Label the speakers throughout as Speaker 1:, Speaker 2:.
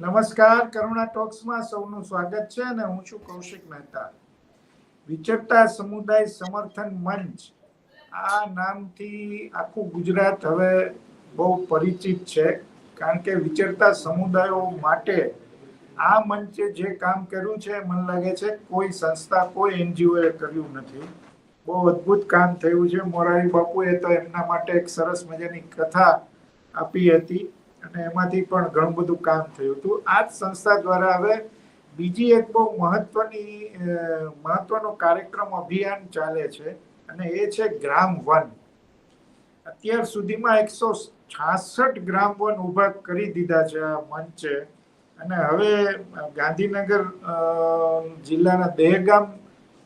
Speaker 1: નમસ્કાર, કરુણા ટોક્સમાં સૌનું સ્વાગત છે અને હું છું કૌશિક મહેતા. વિચરતા સમુદાય સમર્થન મંચ. આ નામથી આખું ગુજરાત હવે બહુ પરિચિત છે, કારણ કે વિચરતા સમુદાયો માટે આ મંચે જે કામ કર્યું છે, મને લાગે છે કોઈ સંસ્થા, કોઈ એનજીઓ એ કર્યું નથી. બહુ અદ્ભુત કામ થયું છે. મોરારી બાપુએ તો એમના માટે એક સરસ મજાની કથા આપી હતી. અને એમાંથી પણ ઘણું બધું કામ થયું હતું. આ જ સંસ્થા દ્વારા હવે બીજી એક બહુ મહત્વની મહત્વનો કાર્યક્રમ અભિયાન ચાલે છે અને એ છે ગ્રામ વન. અત્યાર સુધીમાં એકસો છાસઠ ગ્રામ વન ઊભા કરી દીધા છે આ મંચે. અને હવે ગાંધીનગર જિલ્લાના દહેગામ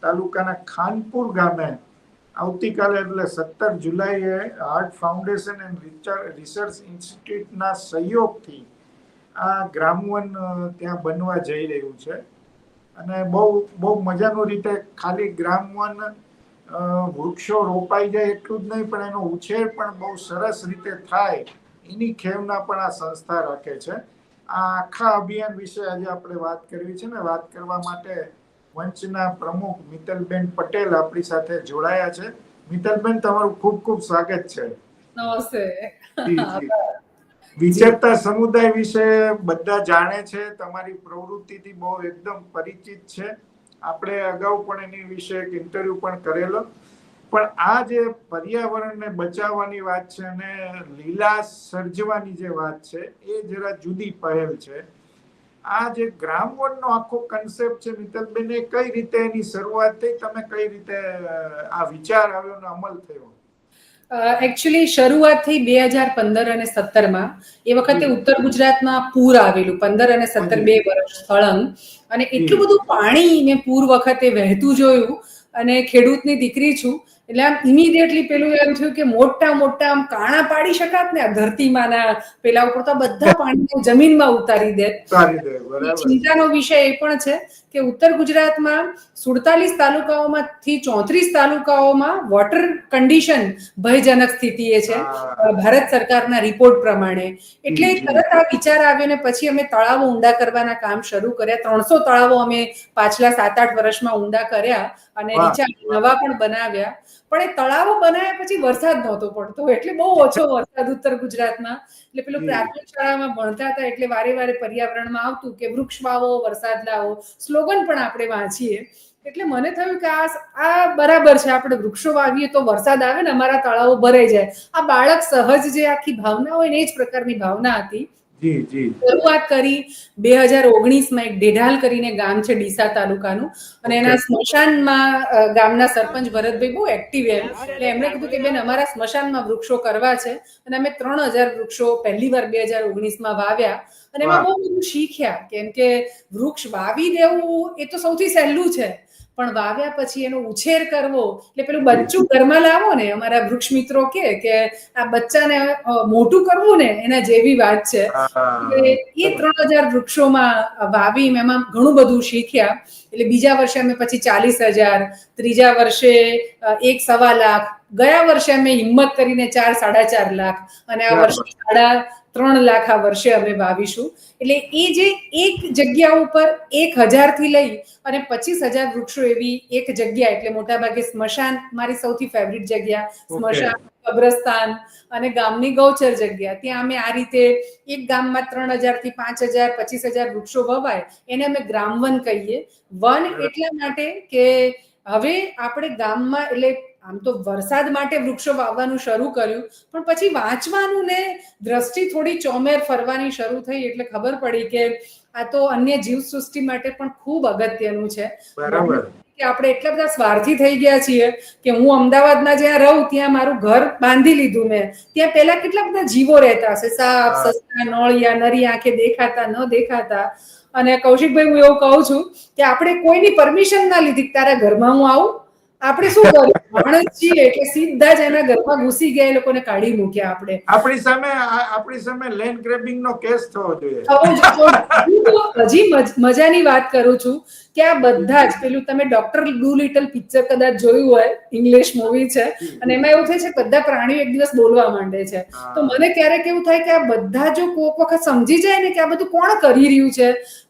Speaker 1: તાલુકાના ખાનપુર ગામે આવતીકાલે એટલે સત્તર જુલાઈએ હાર્ટ ફાઉન્ડેશન એન્ડ રિસર્ચ ઇન્સ્ટિટ્યૂટના સહયોગથી આ ગ્રામવન ત્યાં બનવા જઈ રહ્યું છે. અને બહુ બહુ મજાનું રીતે ખાલી ગ્રામવન વૃક્ષો રોપાઈ જાય એટલું જ નહીં, પણ એનો ઉછેર પણ બહુ સરસ રીતે થાય એની ખેવના પણ આ સંસ્થા રાખે છે. આ આખા અભિયાન વિશે આજે આપણે વાત કરવી છે ને, વાત કરવા માટે મંચના પ્રમુખ મિતલબેન પટેલ આપણી સાથે જોડાયા છે. મિતલબેન તમારું ખૂબ ખૂબ સ્વાગત છે.
Speaker 2: નમસ્તે.
Speaker 1: વિચરતા સમુદાય વિશે બધા જાણે છે. તમારી પ્રવૃત્તિથી બહુ એકદમ પરિચિત છે. આપણે અગાઉ પણ એની વિશે એક ઇન્ટરવ્યુ પણ કરેલો. પણ આ જે પર્યાવરણને બચાવવાની વાત છે અને લીલા સર્જવાની જે વાત છે એ જરા જુદી પહેલ છે. આ જે ગ્રામ વનનો આખો કન્સેપ્ટ છે મિત્તલબેન એ કઈ રીતે એની શરૂઆત થઈ? તમે કઈ રીતે આ વિચાર આવ્યો અને અમલ થયો?
Speaker 2: એકચ્યુઅલી શરૂઆત થઈ બે હજાર પંદર અને સત્તરમાં. એ વખતે ઉત્તર ગુજરાતમાં પૂર આવેલું પંદર અને સત્તર બે વર્ષ સળંગ અને એટલું બધું પાણી મેં પૂર વખતે વહેતું જોયું અને ખેડૂતની દીકરી છું. એટલે આમ ઇમિડિયેટલી પેલું એમ થયું કે મોટા મોટા આમ કાણા પાડી શકાત ને આ ધરતીમાંના પેલા ઉપર તો બધા પાણી જમીનમાં ઉતારી દે. ચિંતાનો વિષય એ પણ છે કે ઉત્તર ગુજરાતમાં સુડતાલીસ તાલુકાઓમાંથી ચોત્રીસ તાલુકાઓમાં વોટર કન્ડિશન ભયજનક સ્થિતિએ છે. ભારત સરકારના રિપોર્ટ પ્રમાણે. એટલે. તરત આ વિચાર આવ્યો ને પછી અમે તળાવો ઊંડા કરવાના કામ શરૂ કર્યા. ત્રણસો તળાવો અમે પાછલા સાત આઠ વર્ષમાં ઊંડા કર્યા અને નીચા નવા પણ બનાવ્યા. પણ એ તળાવો બનાવ્યા પછી વરસાદ નહોતો પડતો. એટલે બહુ ઓછો વરસાદ ઉત્તર ગુજરાતમાં. એટલે પેલું પ્રાથમિક શાળામાં ભણતા હતા એટલે વારે વારે પર્યાવરણમાં આવતું કે વૃક્ષ વાવો વરસાદ લાવો સ્લોગન પણ આપણે વાંચીએ. એટલે મને થયું કે આ આ બરાબર છે. આપણે વૃક્ષો વાવીએ તો વરસાદ આવે ને અમારા તળાવો ભરાઈ જાય. આ બાળક સહજ જે આખી ભાવના હોય ને એ જ પ્રકારની ભાવના હતી. શરૂઆત કરી બે હજાર ઓગણીસમાં એક ડેઢાલ કરીને ગામ છે ડીસા તાલુકાનું. અને એના સ્મશાનમાં ગામના સરપંચ ભરતભાઈ બહુ એક્ટિવ એમ. એટલે એમણે કીધું કે બેન અમારા સ્મશાનમાં વૃક્ષો કરવા છે. અને અમે ત્રણ હજાર વૃક્ષો પહેલી વાર બે હજાર ઓગણીસમાં વાવ્યા. અને એમાં બહુ બધું શીખ્યા. કેમ કે વૃક્ષ વાવી દેવું એ તો સૌથી સહેલું છે. પણ વાવ્યા પછી એનો ઉછેર કરવો એટલે પેલું બચ્ચું ઘરમાં લાવો ને અમારા વૃક્ષ મિત્રો કે કે આ બચ્ચાને મોટું કરવું ને એના જેવી વાત છે. એ ત્રણ હજાર વૃક્ષોમાં વાવી એમાં ઘણું બધું શીખ્યા એટલે બીજા વર્ષે અમે પછી ચાલીસ હજાર ત્રીજા વર્ષે એક સવા લાખ ગયા વર્ષે અમે હિંમત કરીને ચાર સાડા ચાર લાખ અને આ વર્ષે સાડા ત્રણ લાખ આ વર્ષે અમે વાવીશું. એટલે એ જે એક જગ્યા ઉપર એક હજારથી લઈ અને પચીસ હજાર વૃક્ષો એવી એક જગ્યા એટલે મોટાભાગે સ્મશાન મારી સૌથી ફેવરિટ જગ્યા. સ્મશાન કબ્રસ્તાન અને ગામની ગૌચર જગ્યા. ત્યાં અમે આ રીતે એક ગામમાં ત્રણ હજારથી પાંચ હજાર પચીસ હજાર વૃક્ષો વવાય. એને અમે ગ્રામવન કહીએ. વન એટલા માટે કે હવે આપણે ગામમાં એટલે આમ તો વરસાદ માટે વૃક્ષો વાવવાનું શરૂ કર્યું પણ પછી વાંચવાનું ને દ્રષ્ટિ થોડી ચોમેર ફરવાની શરૂ થઈ એટલે ખબર પડી કે આ તો અન્ય જીવસૃષ્ટિ માટે પણ ખૂબ અગત્યનું છે.
Speaker 1: બરાબર.
Speaker 2: કે આપણે એટલા બધા સ્વાર્થી થઈ ગયા છીએ કે હું અમદાવાદમાં જ્યાં રહું ત્યાં મારું ઘર બાંધી લીધું મેં. ત્યાં પહેલા કેટલા બધા જીવો રહેતા હશે? સાપ
Speaker 1: સસ્તા
Speaker 2: સસલા નોળિયા નરી આંખે દેખાતા ન દેખાતા. અને કૌશિકભાઈ હું એવું કહું છું કે આપણે કોઈની પરમિશન ના લીધી તારા ઘરમાં હું આવું? આપણે શું કર્યું માણસ છીએ એટલે સીધા જ એના ઘરમાં ઘૂસી ગયા એ લોકોને કાઢી મૂક્યા આપણે.
Speaker 1: આપણી સામે આપણી સામે લેન્ડ ગ્રેબિંગ નો કેસ થવો જોઈએ.
Speaker 2: હજી મજાની વાત કરું છું. કે આ બધા જ પેલું તમે ડોક્ટર ડુ લિટલ પિક્ચર કદાચ જોયું હોય ઇંગ્લિશ મૂવી છે અને એમાં એવું થાય છે બધા પ્રાણીઓ એક દિવસ બોલવા માંડે છે. તો મને ક્યારેક એવું થાય કે આ બધા જો કોક વખત સમજી જાય ને કે આ બધું કોણ કરી રહ્યું છે?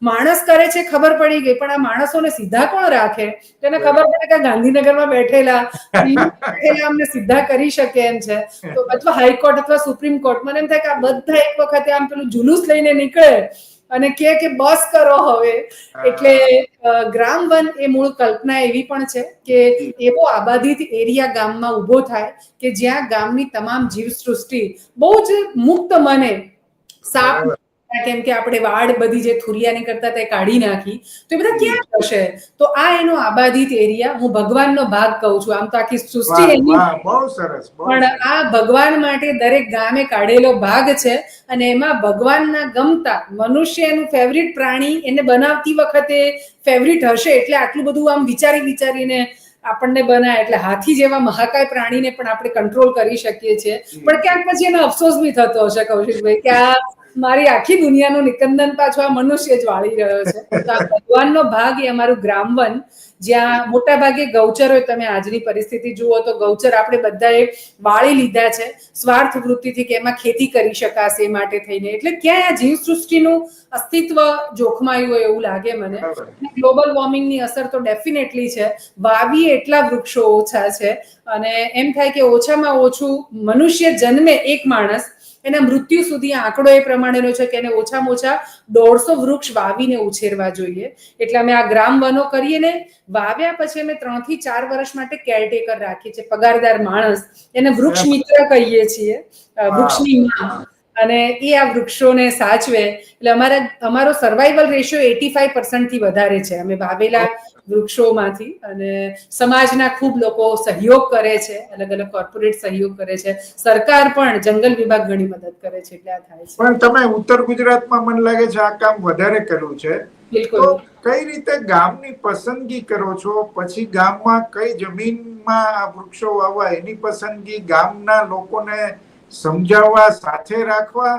Speaker 2: માણસ કરે છે ખબર પડી ગઈ પણ આ માણસોને સીધા કોણ રાખે? તેને ખબર પડે કે આ ગાંધીનગરમાં બેઠેલા બેઠેલા અમને સીધા કરી શકે એમ છે. તો અથવા હાઈકોર્ટ અથવા સુપ્રીમ કોર્ટ મને એમ થાય કે આ બધા એક વખતે આમ પેલું જુલુસ લઈને નીકળે અને કે કે બસ કરો હવે એટલે ગ્રામ વન એ મૂળ કલ્પના એવી પણ છે કે એવો આબાદિત એરિયા ગામમાં ઊભો થાય કે જ્યાં ગામની તમામ જીવસૃષ્ટિ બહુ જ મુક્ત મને સાપ. કેમ કે આપણે વાડ બધી જે થુરિયાની કરતા તે કાઢી નાખી. તો એ બધા ક્યાં જશે તો આ એનો આબાદિત એરિયા હું ભગવાનનો ભાગ કહું છું. આમ તો આખી સૃષ્ટિ એની
Speaker 1: બહુ સરસ
Speaker 2: પણ આ ભગવાન માટે દરેક ગામે કાઢેલો ભાગ છે અને એમાં ભગવાનના ગમતા મનુષ્યનું ફેવરિટ પ્રાણી એને બનાવતી વખતે ફેવરિટ હશે એટલે આટલું બધું આમ વિચારી વિચારીને આપણને બનાય એટલે હાથી જેવા મહાકાય પ્રાણીને પણ આપણે કંટ્રોલ કરી શકીએ છીએ. પણ ક્યાંક પછી એનો અફસોસ બી થતો હશે કૌશિકભાઈ કે આ મારી આખી દુનિયાનું નિકંદન પાછો આ મનુષ્ય જ વાળી રહ્યો છે. તો આ ભગવાનનો ભાગ એ અમારું ગ્રામવન. જ્યાં મોટા ભાગે ગૌચર હોય તમે આજની પરિસ્થિતિ જુઓ તો ગૌચર આપણે બધાએ વાળી લીધા છે. સ્વાર્થ વૃત્તિથી કે એમાં ખેતી કરી શકાશે એ માટે થઈને. એટલે ક્યાંય આ જીવસૃષ્ટિનું અસ્તિત્વ જોખમાયું હોય એવું લાગે મને. ગ્લોબલ વોર્મિંગની અસર તો ડેફિનેટલી છે. વાવીએ એટલા વૃક્ષો ઓછા છે. અને એમ થાય કે ઓછામાં ઓછું મનુષ્ય જન્મે એક માણસ. એના મૃત્યુ સુધી આંકડો એ પ્રમાણેનો છે કે એને ઓછામાં ઓછા દોઢસો વૃક્ષ વાવીને ઉછેરવા જોઈએ. એટલે અમે આ ગ્રામ વનો કરીએ ને વાવ્યા પછી અમે ત્રણથી ચાર વર્ષ માટે કેરટેકર રાખીએ છીએ. પગારદાર માણસ. એને વૃક્ષ મિત્ર કહીએ છીએ. વૃક્ષની માં. અને એ આ વૃક્ષોને સાચવે. એટલે અમારા અમારો સર્વાઈવલ રેશિયો એટી ફાઈવથી વધારે છે. અમે વાવેલા વૃક્ષોમાંથી અને સમાજના ખૂબ લોકો સહયોગ કરે છે. અલગ અલગ કોર્પોરેટ સહયોગ કરે છે. સરકાર પણ જંગલ વિભાગ ઘણી મદદ કરે છે એટલે આ થાય છે.
Speaker 1: પણ તમે ઉત્તર ગુજરાતમાં મને લાગે છે આ કામ વધારે કર્યું છે.
Speaker 2: બિલકુલ.
Speaker 1: કઈ રીતે ગામની પસંદગી કરો છો? પછી ગામમાં કઈ જમીનમાં આ વૃક્ષો વાવવા? એની પસંદગી ગામના લોકોને સમજાવવા સાથે રાખવા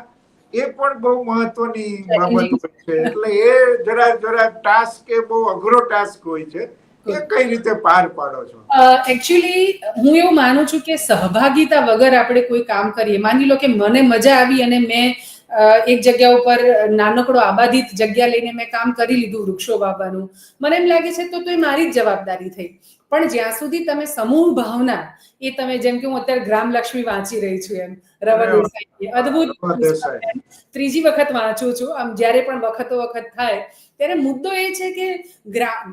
Speaker 1: એ પણ બહુ મહત્વની બાબત હોય છે. એટલે એ જરા જરા ટાસ્ક એ બહુ અઘરો ટાસ્ક હોય છે. એ કઈ રીતે પાર પાડો છો?
Speaker 2: એકચ્યુઅલી હું એવું માનું છું કે સહભાગિતા વગર આપણે કોઈ કામ કરીએ. માની લો કે મને મજા આવી અને મેં એક જગ્યા ઉપર નાનકડો આબાદિત જગ્યા લઈને મેં કામ કરી લીધું વૃક્ષો વાવવાનું. મને એમ લાગે છે તો તો એ મારી જ જવાબદારી થઈ. પણ જ્યાં સુધી તમે સમૂહ ભાવના એ તમે જેમ કે હું અત્યારે ગ્રામ લક્ષ્મી વાંચી રહી છું એમ રવા દેસાઈ. અદભુત ત્રીજી વખત વાંચું છું. આમ જ્યારે પણ વખતો વખત થાય ત્યારે મુદ્દો એ છે કે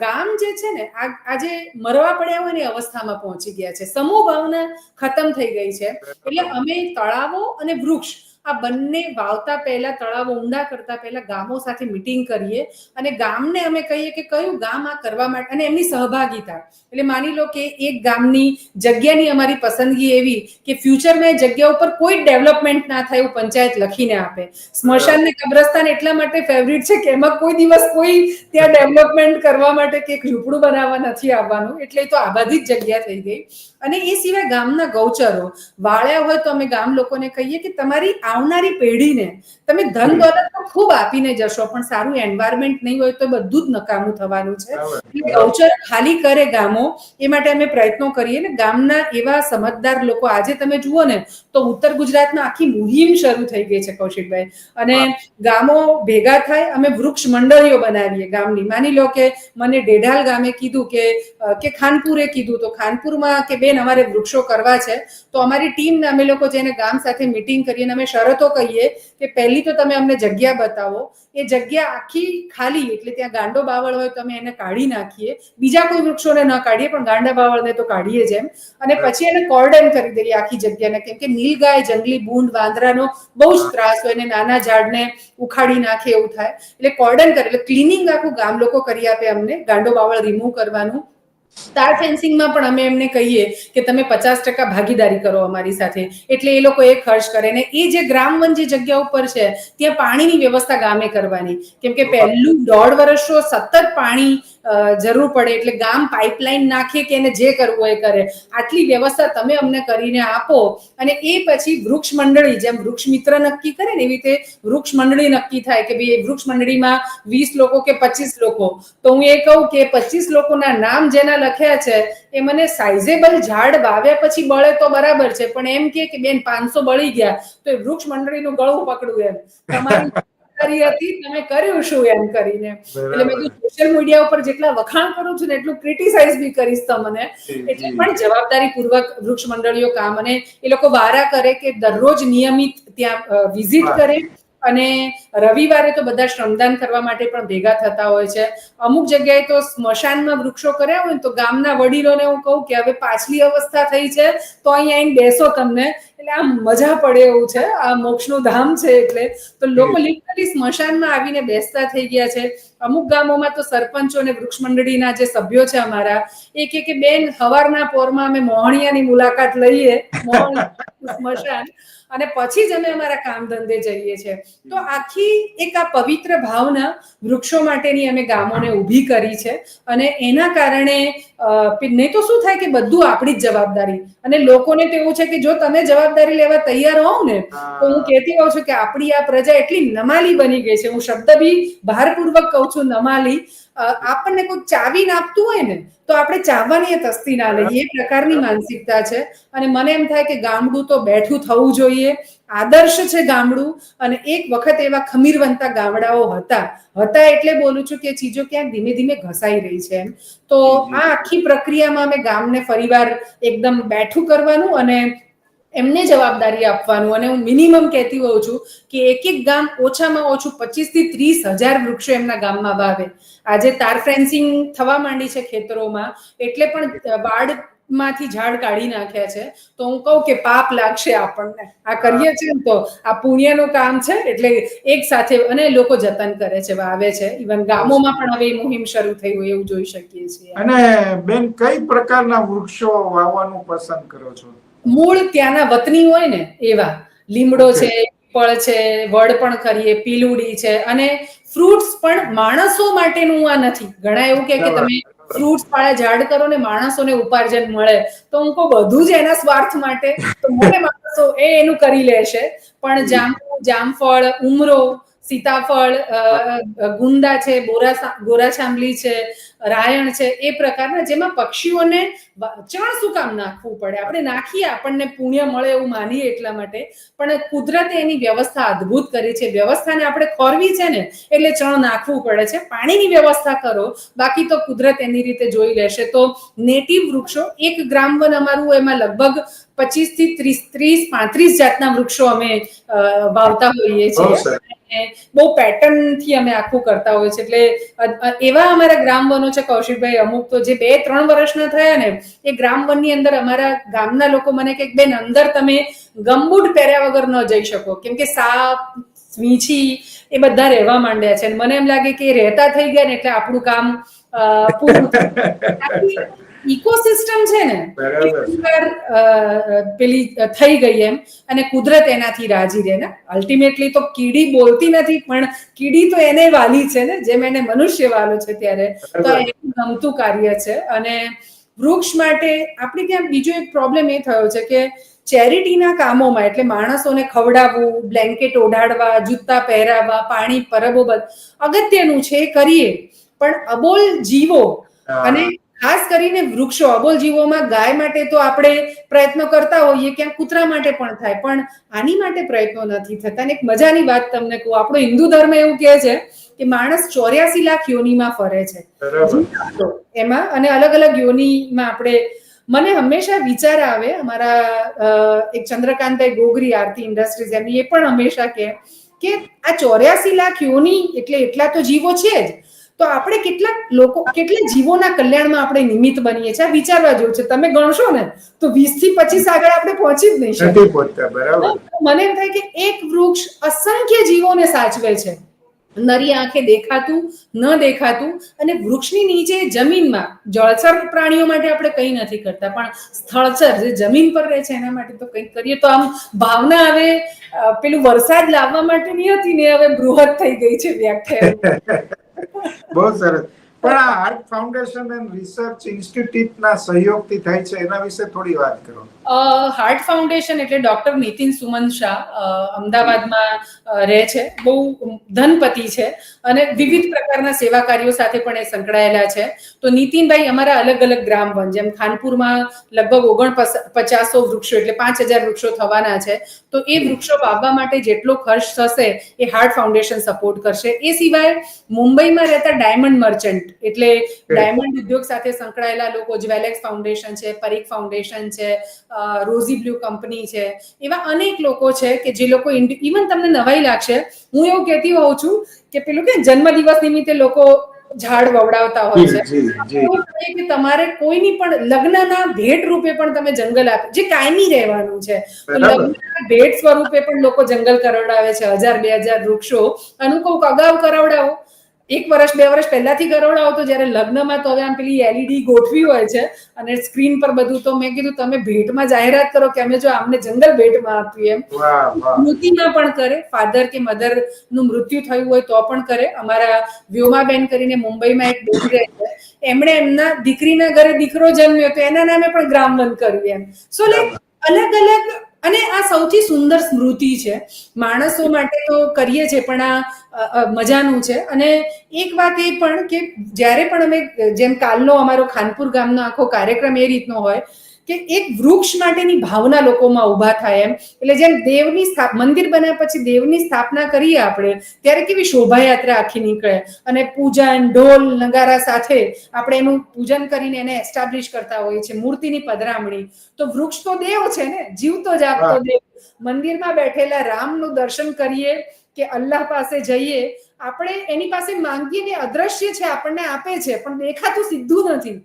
Speaker 2: ગામ જે છે ને આજે મરવા પડ્યા હોય અવસ્થામાં પહોંચી ગયા છે. સમૂહ ભાવના ખતમ થઈ ગઈ છે. એટલે અમે તળાવો અને વૃક્ષ આ બંને વાવતા પહેલા તળાવો ઊંડા કરતા પહેલા ગામો સાથે મિટિંગ કરીએ અને ગામને અમે કહીએ કે કયું ગામ આ કરવા માટે અને એમની સહભાગિતા. એટલે માની લો કે એક ગામની જગ્યાની અમારી પસંદગી એવી કે ફ્યુચરમાં જગ્યા ઉપર કોઈ ડેવલપમેન્ટ ના થાય એવું પંચાયત લખીને આપે. સ્મશાન ને કબ્રસ્તાન એટલા માટે ફેવરિટ છે કે એમાં કોઈ દિવસ કોઈ ત્યાં ડેવલપમેન્ટ કરવા માટે કે ઝૂંપડું બનાવવા નથી આવવાનું એટલે તો આબાદી જ જગ્યા થઈ ગઈ. અને એ સિવાય ગામના ગૌચરો વાળ્યા હોય તો અમે ગામ લોકોને કહીએ કે તમારી આવનારી પેઢીને તમે ધન દોલત તો ખૂબ આપીને જશો પણ સારું એન્વાયરમેન્ટ નહીં હોય તો બધું જ નકામું થવાનું છે. ગૌચર ખાલી કરે ગામો એ માટે અમે પ્રયત્નો કરીએ ને ગામના એવા સમજદાર લોકો આજે તમે જુઓ ને તો ઉત્તર ગુજરાતમાં આખી મુહિમ શરૂ થઈ ગઈ છે કૌશિકભાઈ. અને ગામો ભેગા થાય અમે વૃક્ષ મંડળીઓ બનાવીએ ગામની. માની લો કે મને ડેઢાલ ગામે કીધું કે કે ખાનપુરે કીધું તો ખાનપુરમાં કે બેન અમારે વૃક્ષો કરવા છે તો અમારી ટીમને અમે લોકો જઈને ગામ સાથે મિટિંગ કરીને અમે શરતો કહીએ કે પહેલી તો તમે અમને જગ્યા બતાવો. એ જગ્યા આખી ખાલી એટલે ત્યાં ગાંડો બાવળ હોય તો અમે એને કાઢી નાખીએ. બીજા કોઈ વૃક્ષોને ન કાઢીએ પણ ગાંડા બાવળને તો કાઢીએ જ એમ. અને પછી એને કોર્ડન કરી દઈએ આખી જગ્યાને. કેમ કે નીલગાય જંગલી બૂંદ વાંદરાનો બહુ જ ત્રાસ હોય અને નાના ઝાડને ઉખાડી નાખે એવું થાય. એટલે કોર્ડન કરે એટલે ક્લિનિંગ આખું ગામ લોકો કરી આપે અમને ગાંડો બાવળ રિમૂવ કરવાનું. તાર ફેન્સિંગમાં પણ અમે એમને કહીએ કે તમે પચાસ ટકા ભાગીદારી કરો અમારી સાથે. એટલે એ લોકો એ ખર્ચ કરે ને એ જે ગ્રામવન જે જગ્યા ઉપર છે, ત્યાં પાણીની વ્યવસ્થા ગામે કરવાની. કેમ કે પહેલું દોઢ વર્ષ સતત પાણી જરૂર પડે એટલે ગામ પાઇપલાઇન નાખે કે એને જે કરવું એ કરે. આટલી વ્યવસ્થા તમે અમને કરીને આપો અને એ પછી વૃક્ષ મંડળી જેમ વૃક્ષ મિત્ર નક્કી કરે ને એવી રીતે વૃક્ષ મંડળી નક્કી થાય કે ભાઈ વૃક્ષ મંડળીમાં વીસ લોકો કે પચીસ લોકો. તો હું એ કહું કે પચીસ લોકોના નામ જેના લખ્યા છે એ મને સાઇઝેબલ ઝાડ વાવ્યા પછી બળે તો બરાબર છે પણ એમ કે કે બેન પાંચસો બળી ગયા તો એ વૃક્ષ મંડળીનું ગળું પકડું એમ. તમારી હતી તમે કર્યું શું એમ કરીને. એટલે મેં સોશિયલ મીડિયા ઉપર જેટલા વખાણ કરું છું ને એટલું ક્રિટિસાઇઝ બી કરીશ તમને. એટલે પણ જવાબદારી પૂર્વક વૃક્ષ મંડળીઓ કામ અને એ લોકો વારા કરે કે દરરોજ નિયમિત ત્યાં વિઝિટ કરે અને રવિવારે તો બધા શ્રમદાન કરવા માટે પણ ભેગા થતા હોય છે. અમુક જગ્યાએ તો સ્મશાનમાં વૃક્ષો કર્યા હોય ને તો ગામના વડીલોને હું કહું કે હવે પાછલી અવસ્થા થઈ છે, તો અહીંયા આવીને બેસો તમને. એટલે આમ મજા પડે એવું છે. આ મોક્ષનું ધામ છે એટલે તો લોકો લિટરલી સ્મશાનમાં આવીને બેસતા થઈ ગયા છે. અમુક ગામોમાં તો સરપંચો અને વૃક્ષ મંડળીના જે સભ્યો છે અમારા એ કે કે બેન સવારના પોરમાં અમે મોહણિયાની મુલાકાત લઈએ સ્મશાન અને પછી જ અમે અમારા કામ ધંધે જઈએ છીએ. તો આખી એક આ પવિત્ર ભાવના વૃક્ષો માટેની અમે ગામોને ઊભી કરી છે. અને એના કારણે નહીં તો શું થાય કે બધું આપણી જ જવાબદારી. અને લોકોને તો એવું છે કે જો તમે જવાબદારી લેવા તૈયાર હોવ ને તો હું કહેતી હોઉં છું કે આપણી આ પ્રજા એટલી નમાલી બની ગઈ છે. હું શબ્દ બી ભારપૂર્વક કહું છું નમાલી. આપણને કોઈ ચાવી આપતું હોય ને તો આપણે ચાવવાની તસ્તી ના લઈએ એ પ્રકારની માનસિકતા છે. અને મને એમ થાય કે ગામડું તો બેઠું થવું જોઈએ. આદર્શ છે ગામડું અને એક વખત એવા ખમીરવંતા ગામડાઓ હતા. હતા એટલે બોલું છું કે ચીજો ક્યાંક ધીમે ધીમે ઘસાઈ રહી છે એમ. તો આ આખી પ્રક્રિયામાં અમે ગામને ફરીવાર એકદમ બેઠું કરવાનું અને એમને જવાબદારી આપવાનું અને હું મિનિમમ કહેતી હોઉં છું કે એક એક ગામ ઓછામાં ઓછું પચીસથી ત્રીસ હજાર વૃક્ષો એમના ગામમાં વાવે. આજે તાર ફેન્સિંગ થવા માંડી છે ખેતરોમાં, એટલે પણ વાડમાંથી ઝાડ કાઢી નાખ્યા છે. તો હું કહું કે પાપ લાગશે આપણને. આ કરીએ છીએ તો આ પુણ્યનું કામ છે, એટલે એક સાથે અને લોકો જતન કરે છે, વાવે છે. ઇવન ગામોમાં પણ હવે મુહિમ શરૂ થઈ હોય એવું જોઈ શકીએ છીએ.
Speaker 1: અને બેન, કઈ પ્રકારના વૃક્ષો વાવવાનું પસંદ કરો છો?
Speaker 2: મૂળ ત્યાંના વતની હોય ને એવા લીમડો છે પીપળ છે વડ પણ કરીએ પીલુડી છે અને ફ્રૂટ્સ પણ માણસો માટેનું આ નથી. ઘણા એવું કે તમે ફ્રૂટ્સ વાળા ઝાડ કરો ને માણસોને ઉપાર્જન મળે તો હું કહું બધું જ એના સ્વાર્થ માટે તો મોટે માણસો એ એનું કરી લેશે. પણ જાંબુ જામફળ ઉમરો સીતાફળ ગુંદા છે બોરા ગોરા છે રાયણ છે એ પ્રકારના જેમાં પક્ષીઓને ચણ શું કામ નાખવું પડે? આપણે નાખીએ આપણને પુણ્ય મળે એવું માનીએ એટલા માટે. પણ કુદરતે એની વ્યવસ્થા અદ્ભુત કરી છે. વ્યવસ્થાને આપણે ખોરવી છે ને એટલે ચણ નાખવું પડે છે. પાણીની વ્યવસ્થા કરો બાકી તો કુદરત એની રીતે જોઈ લેશે. તો નેટિવ વૃક્ષો એક ગ્રામવન અમારું એમાં લગભગ પચીસથી ત્રીસ ત્રીસ પાંત્રીસ જાતના વૃક્ષો અમે વાવતા હોઈએ છીએ. બહુ પેટર્નથી અમે આખું કરતા હોય છે એટલે એવા અમારા ગ્રામવનો છે કૌશિકભાઈ, અમુક તો જે બે, ત્રણ વર્ષના થયા ને, એ ગ્રામવનની અંદર અમારા ગામના લોકો મને કે, બેન, અંદર તમે ગમબૂટ પહેર્યા વગર ન જઈ શકો. કેમ કે સાપ, વીંછી, એ બધા રહેવા માંડ્યા છે. મને એમ લાગે કે રહેતા થઈ ગયા ને, એટલે આપણું કામ પૂરું ઇકોસિસ્ટમ છે ને પેલી થઈ ગઈ એમ અને કુદરત એનાથી રાજી રહે ને. અલ્ટિમેટલી તો કીડી બોલતી નથી પણ કીડી તો એને વાલી છે ને જેમ એને મનુષ્ય વાલો છે ત્યારે. તો એનું ગમતું કાર્ય છે. અને વૃક્ષ માટે આપણે ત્યાં બીજો એક પ્રોબ્લેમ એ થયો છે કે ચેરિટીના કામોમાં એટલે માણસોને ખવડાવવું બ્લેન્કેટ ઓઢાડવા જૂતા પહેરાવવા પાણી પરબોબત અગત્યનું છે એ કરીએ. પણ અબોલ જીવો અને ખાસ કરીને વૃક્ષો અબોલ જીવોમાં ગાય માટે તો આપણે પ્રયત્નો કરતા હોઈએ ક્યાંક કૂતરા માટે પણ થાય પણ આની માટે પ્રયત્નો નથી થતા. અને એક મજાની વાત તમને કહું આપણો હિન્દુ ધર્મ એવું કહે છે કે માણસ ચોર્યાસી લાખ યોનીમાં ફરે છે. એમાં અને અલગ અલગ યોનીમાં આપણે મને હંમેશા વિચાર આવે અમારા એક ચંદ્રકાંતભાઈ ગોગરી આરતી ઇન્ડસ્ટ્રીઝ એમની એ પણ હંમેશા કહે કે આ ચોર્યાસી લાખ યોની એટલે એટલા તો જીવો છે જ તો આપણે કેટલાક લોકો કેટલા જીવોના કલ્યાણમાં આપણે નિમિત્ત બનીએ છીએ? આ વિચારવા જેવું છે. તમે ગણશો ને તો વીસથી પચીસ આગળ આપણે પહોંચી જ નહીં શકીએ. મને એમ થાય કે એક વૃક્ષ અસંખ્ય જીવોને સાચવે છે. નરી આંખે દેખાતું ન દેખાતું અને વૃક્ષની નીચે જમીનમાં જળચર પ્રાણીઓ માટે આપણે કંઈ નથી કરતા પણ સ્થળચર જે જમીન પર રહે છે એના માટે તો કંઈક કરીએ. તો આમ ભાવના હવે પેલું વરસાદ લાવવા માટેની હતી ને હવે બૃહદ થઈ ગઈ છે વ્યાખ્યા.
Speaker 1: બહુ સરસ. પણ આ હાર્ટ ફાઉન્ડેશન એન્ડ રિસર્ચ ઇન્સ્ટિટ્યૂટના સહયોગથી થાય છે, એના વિશે થોડી વાત કરો.
Speaker 2: હાર્ટ ફાઉન્ડેશન એટલે ડોક્ટર નીતિન સુમન શાહ અમદાવાદમાં રહે છે. બહુ ધનપતિ છે અને વિવિધ પ્રકારના સેવા કાર્યો સાથે પણ એ સંકળાયેલા છે. તો નીતિનભાઈ અમારા અલગ અલગ ગ્રામ વન જેમ ખાનપુરમાં લગભગ ઓગણ પચાસો વૃક્ષો એટલે પાંચ હજાર વૃક્ષો થવાના છે. તો એ વૃક્ષો વાવવા માટે જેટલો ખર્ચ થશે એ હાર્ટ ફાઉન્ડેશન સપોર્ટ કરશે. એ સિવાય મુંબઈમાં રહેતા ડાયમંડ મર્ચન્ટ એટલે ડાયમંડ ઉદ્યોગ સાથે સંકળાયેલા લોકો જ્વેલેક્સ ફાઉન્ડેશન છે પરીખ ફાઉન્ડેશન છે રોઝી બ્લુ કંપની છે એવા અનેક લોકો છે કે જે લોકો ઇવન તમને નવાઈ લાગશે હું એવું કહેતી હોઉં છું કે પેલું કે જન્મદિવસ નિમિત્તે લોકો ઝાડ વવડાવતા હોય છે. કે તમારે કોઈની પણ લગ્નના ભેટ રૂપે પણ તમે જંગલ આપે જે કાયમી રહેવાનું છે. લગ્નના ભેટ સ્વરૂપે પણ લોકો જંગલ કરાવડાવે છે હજાર બે હજાર વૃક્ષો. અને હું અગાઉ કરાવડાવો. એક વર્ષ બે વર્ષ પહેલાથી કરાવડાવો તો જ્યારે લગ્નમાં તો હવે આમ પેલી એલઈડી ગોઠવી હોય છે અને સ્ક્રીન પર બધું તો મેં કીધું તમે ભેટમાં જાહેરાત કરો કે અમે જો આમને જંગલ ભેટમાં આપ્યું એમ. સ્મૃતિમાં પણ કરે ફાધર કે મધરનું મૃત્યુ થયું હોય તો પણ કરે. અમારા વ્યોમાબેન કરીને મુંબઈમાં એક બેન રહે છે. એમણે એમના દીકરીના ઘરે દીકરો જન્મ્યો તો એના નામે પણ ગ્રામવન કર્યું એમ. સો લાઈક અલગ અલગ અને આ સૌથી સુંદર સ્મૃતિ છે. માણસો માટે તો કરીએ છીએ પણ આ મજાનું છે. અને એક વાત એ પણ કે જ્યારે પણ અમે, જેમ કાલનો અમારો ખાનપુર ગામનો આખો કાર્યક્રમ એ રીતનો હોય કે એક વૃક્ષ માટેની ભાવના લોકોમાં ઊભા થાય એમ. એટલે જેમ દેવની મંદિર બન્યા પછી દેવની સ્થાપના કરીએ આપણે ત્યારે કેવી શોભાયાત્રા આખી નીકળે. અને પૂજન ઢોલ નગારા સાથે આપણે એનું પૂજન કરીને એને એસ્ટાબ્લિશ કરતા હોઈએ છીએ મૂર્તિની પધરામણી. તો વૃક્ષ તો દેવ છે ને જીવતો જાગતો. દેવ. મંદિરમાં બેઠેલા રામનું દર્શન કરીએ કે અલ્લાહ પાસે જઈએ આપણે એની પાસે માંગીએ ને અદ્રશ્ય છે આપણને આપે છે પણ દેખાતું સીધું નથી.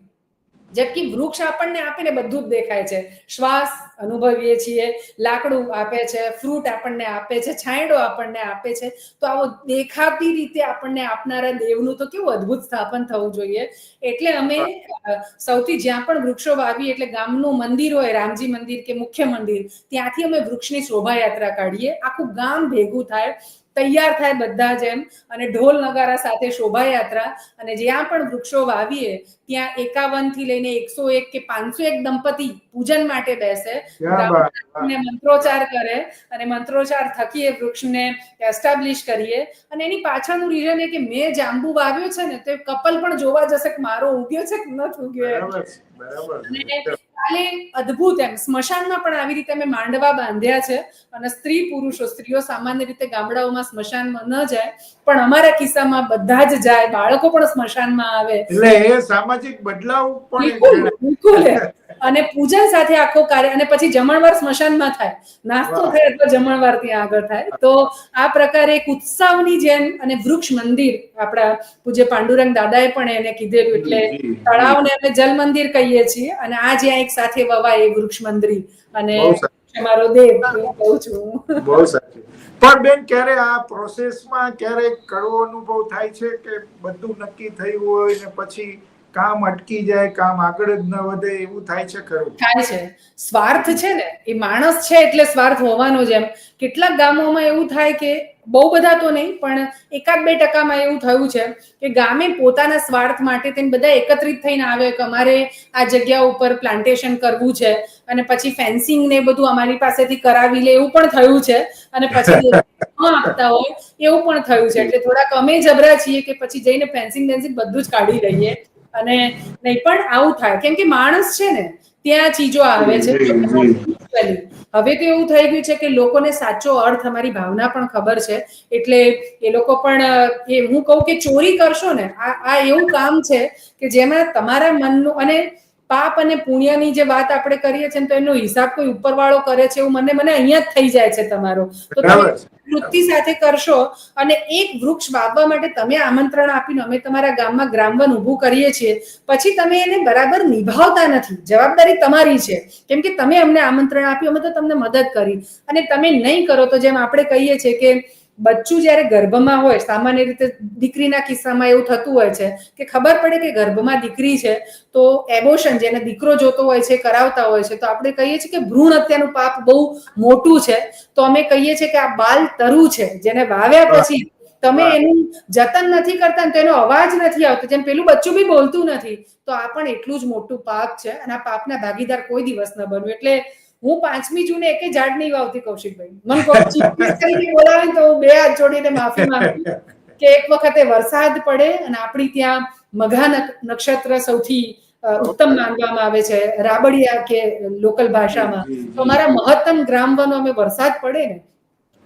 Speaker 2: જબકી વૃક્ષ આપણને આપે ને બધું જ દેખાય છે. શ્વાસ અનુભવીએ છીએ, લાકડું આપે છે, ફ્રૂટ આપણને આપે છે, છાંયડો આપણને આપે છે. તો આવો દેખાતી રીતે આપણને આપનારા દેવનું તો કેવું અદ્ભુત સ્થાપન થવું જોઈએ. એટલે અમે સૌથી જ્યાં પણ વૃક્ષો વાવી એટલે ગામનું મંદિર હોય, રામજી મંદિર કે મુખ્ય મંદિર, ત્યાંથી અમે વૃક્ષની શોભાયાત્રા કાઢીએ. આખું ગામ ભેગું થાય. તૈયાર થાય બધા જેમ. અને ઢોલ નગારા સાથે શોભાયાત્રા. અને જ્યાં પણ વૃક્ષો વાવીએ ત્યાં એકાવનથી લઈને એકસો એક કે પાંચસો એક દંપતી પૂજન માટે બેસે. મંત્રોચ્ચાર કરે અને મંત્રોચ્ચાર થકી એ વૃક્ષને એસ્ટાબ્લિશ કરીએ. અને એની પાછળનું રીઝન એ કે મેં જાંબુ વાવ્યો છે ને તો કપલ પણ જોવા જશે કે મારો ઉગ્યો છે કે નથી ઉગ્યો કાલે અદ્ભુત એમ. સ્મશાનમાં પણ આવી રીતે અમે માંડવા બાંધ્યા છે અને સ્ત્રી પુરુષો સ્ત્રીઓ સામાન્ય રીતે ગામડાઓમાં સ્મશાનમાં ન જાય પણ અમારા કિસ્સામાં બધા જ જાય. બાળકો પણ સ્મશાનમાં આવે.
Speaker 1: એટલે એ સામાજિક બદલાવ પણ
Speaker 2: અને પૂજન સાથે આખો કાર્ય અને પછી જમણવાર સ્મશાનમાં થાય. નાસ્તો થાય અથવા જમણવાર ત્યાં આગળ થાય. તો આ પ્રકારે એક ઉત્સવની જેમ અને વૃક્ષ મંદિર આપણા પૂજ્ય પાંડુરંગ દાદાએ પણ એને કીધેલું એટલે. તળાવને અમે જલ મંદિર કહીએ છીએ અને આ જ્યાં એક સાથે વવાય એ વૃક્ષ મંદિર. અને મારો દેવ કહું છું.
Speaker 1: બહુ સાચું. પણ બેન ક્યારે આ પ્રોસેસમાં ક્યારેક કડવો અનુભવ થાય છે કે બધું નક્કી થયું હોય ને પછી કામ અટકી જાય કામ આગળ જ ન વધે એવું થાય છે ખરું?
Speaker 2: થાય છે. સ્વાર્થ છે ને એ માણસ છે એટલે સ્વાર્થ હોવાનો જ એમ. કેટલાક ગામોમાં એવું થાય કે બહુ બધા તો નહીં પણ એકાદ બે ટકામાં એવું થયું છે કે ગામે પોતાના સ્વાર્થ માટે તેમ બધા એકત્રિત થઈને આવે કે અમારે આ જગ્યા ઉપર પ્લાન્ટેશન કરવું છે અને પછી ફેન્સિંગ ને બધું અમારી પાસેથી કરાવી લે એવું પણ થયું છે. અને પછી આપતા હોય એવું પણ થયું છે. એટલે થોડાક અમે જબરા છીએ કે પછી જઈને ફેન્સિંગ બેન્સિંગ બધું જ કાઢી લઈએ. અને નહીં પણ આવું થાય. કેમ કે માણસ છે ને ત્યાં ચીજો આવે છે. હવે તો એવું થઈ ગયું છે કે લોકોને સાચો અર્થ અમારી ભાવના પણ ખબર છે. એટલે એ લોકો પણ એ હું કહું કે ચોરી કરશો ને આ આ એવું કામ છે કે જેમાં તમારા મનનું અને પાપ અને પુણ્યની જે વાત આપણે કરીએ છીએ તો એનો હિસાબ કોઈ ઉપરવાળો કરે છે એવું મને મને અહીંયા જ થઈ જાય છે તમારો. તો તમે વૃત્તિ સાથે કરશો અને એક વૃક્ષ વાવવા માટે તમે આમંત્રણ આપીને અમે તમારા ગામમાં ગ્રામવન ઊભું કરીએ છીએ. પછી તમે એને બરાબર નિભાવતા નથી. જવાબદારી તમારી છે. કેમ કે તમે અમને આમંત્રણ આપ્યું અમે તો તમને મદદ કરી. અને તમે નહીં કરો તો જેમ આપણે કહીએ છીએ કે બચ્ચું જ્યારે ગર્ભમાં હોય સામાન્ય રીતે દીકરીના કિસ્સામાં એવું થતું હોય છે કે ખબર પડે કે ગર્ભમાં દીકરી છે તો એબોશન જેને દીકરો જોતો હોય છે કરાવતા હોય છે તો આપણે કહીએ છીએ કે ભ્રૂણ હત્યાનું પાપ બહુ મોટું છે. તો અમે કહીએ છીએ કે આ બાલ તરુ છે જેને વાવ્યા પછી તમે એનું જતન નથી કરતા ને તો એનો અવાજ નથી આવતો. જેમ પેલું બચ્ચું બી બોલતું નથી તો આ પણ એટલું જ મોટું પાપ છે અને આ પાપના ભાગીદાર કોઈ દિવસ ન બનવું. એટલે હું પાંચમી જૂને એકે ઝાડ નહીં વાવતી કૌશિકભાઈ. મને chief બોલાવે તો હું બે હાથ જોડીને માફી માંગી કે એક વખતે વરસાદ પડે અને આપણી ત્યાં મઘા નક્ષત્ર સૌથી ઉત્તમ માનવામાં આવે છે રાબડિયા કે લોકલ ભાષામાં. તો અમારા મહત્તમ ગ્રામ વનો અમે વરસાદ પડે ને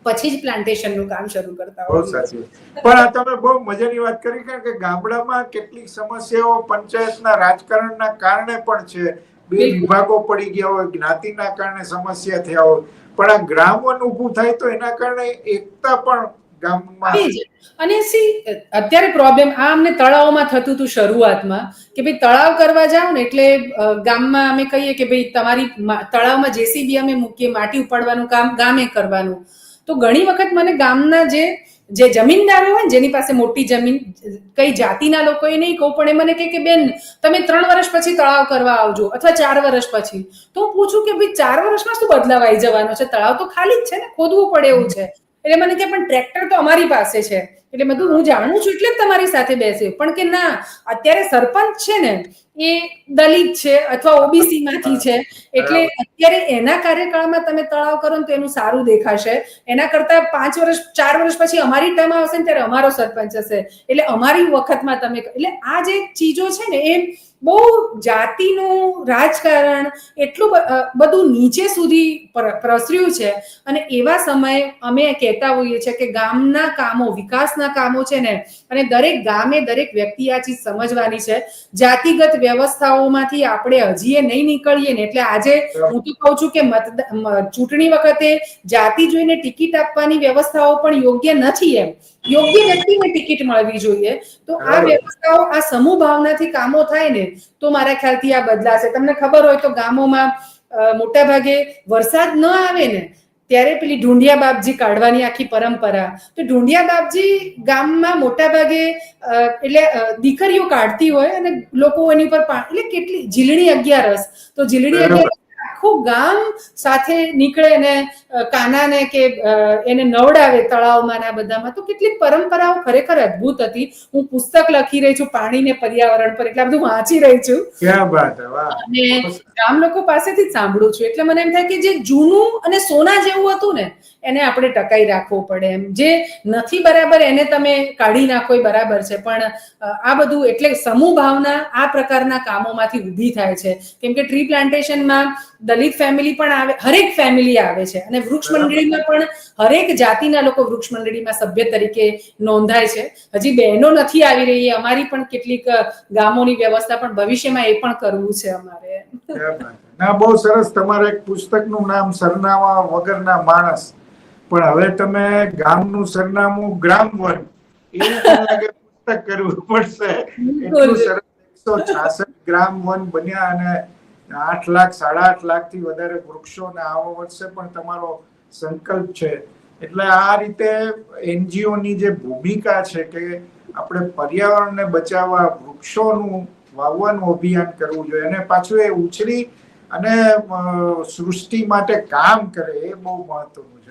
Speaker 2: પછી જ પ્લાન્ટેશનનું કામ શરૂ કરતા
Speaker 1: બહુ સાચી પણ આ તમે બહુ મજાની વાત કરી કારણ કે ગામડામાં કેટલીક સમસ્યાઓ પંચાયતના રાજકારણના કારણે પણ છે. બે વિભાગો પડી ગયા હોય જ્ઞાતિના કારણે સમસ્યા થયા હોય પણ આ ગ્રામવન ઊભું થાય તો એના કારણે એકતા પણ ગામમાં
Speaker 2: અને સી અત્યારે પ્રોબ્લેમ આ અમને તળાવમાં થતું હતું શરૂઆતમાં કે ભાઈ તળાવ કરવા જાઓ ને એટલે ગામમાં અમે કહીએ કે ભાઈ તમારી તળાવમાં જેસીબી અમે મૂકીએ માટી ઉપાડવાનું કામ ગામે કરવાનું. તો ઘણી વખત મને ગામના જે જે જમીનદારો હોય ને, જેની પાસે મોટી જમીન, કઈ જાતિના લોકો એ નહીં કહું, પણ એ મને કહે કે, બેન, તમે ત્રણ વર્ષ પછી તળાવ કરવા આવજો અથવા ચાર વર્ષ પછી. તો હું પૂછું કે, ભાઈ, ચાર વર્ષમાં શું બદલાવ આવી જવાનો છે? તળાવ તો ખાલી જ છે ને? ખોદવું પડે એવું છે. એટલે મને કે પણ ટ્રેક્ટર તો અમારી પાસે છે. એટલે કીધું હું જાણું છું એટલે જ તમારી સાથે બેસે. પણ કે ના અત્યારે સરપંચ છે ને એ દલિત છે અથવા ઓબીસી માંથી છે એટલે અત્યારે એના કાર્યકાળમાં તમે તળાવ કરો ને તો એનું સારું દેખાશે. એના કરતા પાંચ વર્ષ ચાર વર્ષ પછી અમારી ટર્મ આવશે ને ત્યારે અમારો સરપંચ હશે. એટલે અમારી વખતમાં તમે એટલે આ જે ચીજો છે ને એ બહુ જાતિનું રાજકારણ એટલું બધું નીચે સુધી પ્રસર્યું છે. અને એવા સમયે અમે કહેતા હોઈએ છીએ કે ગામના કામો, વિકાસના કામો છે ને, અને દરેક ગામે દરેક વ્યક્તિ આ ચીજ સમજવાની છે. જાતિગત વ્યવસ્થાઓમાંથી આપણે હજીએ નહીં નીકળીએ ને, એટલે આજે હું તો કહું છું કે મતદાન ચૂંટણી વખતે જાતિ જોઈને ટિકિટ આપવાની વ્યવસ્થાઓ પણ યોગ્ય નથી એમ. યોગ્ય વ્યક્તિને ટિકિટ મળવી જોઈએ તો આ. વ્યવસ્થાઓ આ સમૂહ ભાવનાથી કામો થાય ને તો મારા ખ્યાલથી આ બદલાશે તમને ખબર હોય તો ગામોમાં મોટા ભાગે વરસાદ ન આવે ને ત્યારે પેલી ઢુંડિયા બાપજી કાઢવાની આખી પરંપરા તો ઢુંડિયા બાપજી ગામમાં મોટા ભાગે એટલે દીકરીઓ કાઢતી હોય અને લોકો એની ઉપર એટલે કેટલી ઝીલણી અગિયારસ તો ઝીલણી. અગિયારસ આખું ગામ સાથે નીકળે ને કાનાને કે એને નવડાવે તળાવમાં ના બધામાં. તો કેટલીક પરંપરાઓ ખરેખર અદ્ભુત હતી. હું પુસ્તક લખી રહી છું પાણી ને પર્યાવરણ પર એટલે બધું વાંચી રહી છું. અને ગામ લોકો પાસેથી જ સાંભળું છું. એટલે મને એમ થાય કે જે જૂનું અને સોના જેવું હતું ને એને આપણે ટકાઈ રાખવો પડે એમ. જે નથી બરાબર એને તમે કાઢી નાખો એ બરાબર છે પણ આ બધું એટલે સમૂહ ભાવના આ પ્રકારના કામોમાંથી ઊભી થાય છે. કેમ કે ટ્રી પ્લાન્ટેશનમાં દલિત ફેમિલી પણ આવે હરેક ફેમિલી આવે છે. અને વૃક્ષ મંડળીમાં પણ હરેક જાતિના લોકો વૃક્ષ મંડળીમાં સભ્ય તરીકે નોંધાય છે. હજી બહેનો નથી આવી રહી અમારી પણ કેટલીક ગામોની વ્યવસ્થા પણ ભવિષ્યમાં એ પણ કરવું છે અમારે.
Speaker 1: ના બહુ સરસ તમારા એક પુસ્તકનું નામ સરનામા વગરના માણસ. પણ હવે તમે ગામનું સરનામું ગ્રામવન એવું મને લાગે પુસ્તક કરવું પડશે? એટલું સરસ એકસો છાસઠ ગ્રામ વન બન્યા અને આઠ લાખ સાડા આઠ લાખથી વધારે વૃક્ષો ને આવો વર્ષે પણ તમારો સંકલ્પ છે. એટલે આ રીતે એનજીઓ ની જે ભૂમિકા છે કે આપણે પર્યાવરણને બચાવવા વૃક્ષોનું વાવવાનું અભિયાન કરવું જોઈએ અને પાછું એ ઉછરી અને સૃષ્ટિ માટે કામ કરે એ બહુ મહત્વનું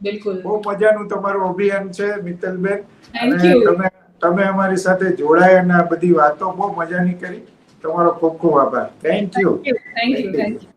Speaker 2: બિલકુલ.
Speaker 1: બહુ મજાનું તમારું અભિયાન છે મિત્તલબેન. અને તમે તમે અમારી સાથે જોડાયા અને આ બધી વાતો બહુ મજાની કરી. તમારો ખૂબ ખૂબ આભાર. Thank you
Speaker 2: thank you thank you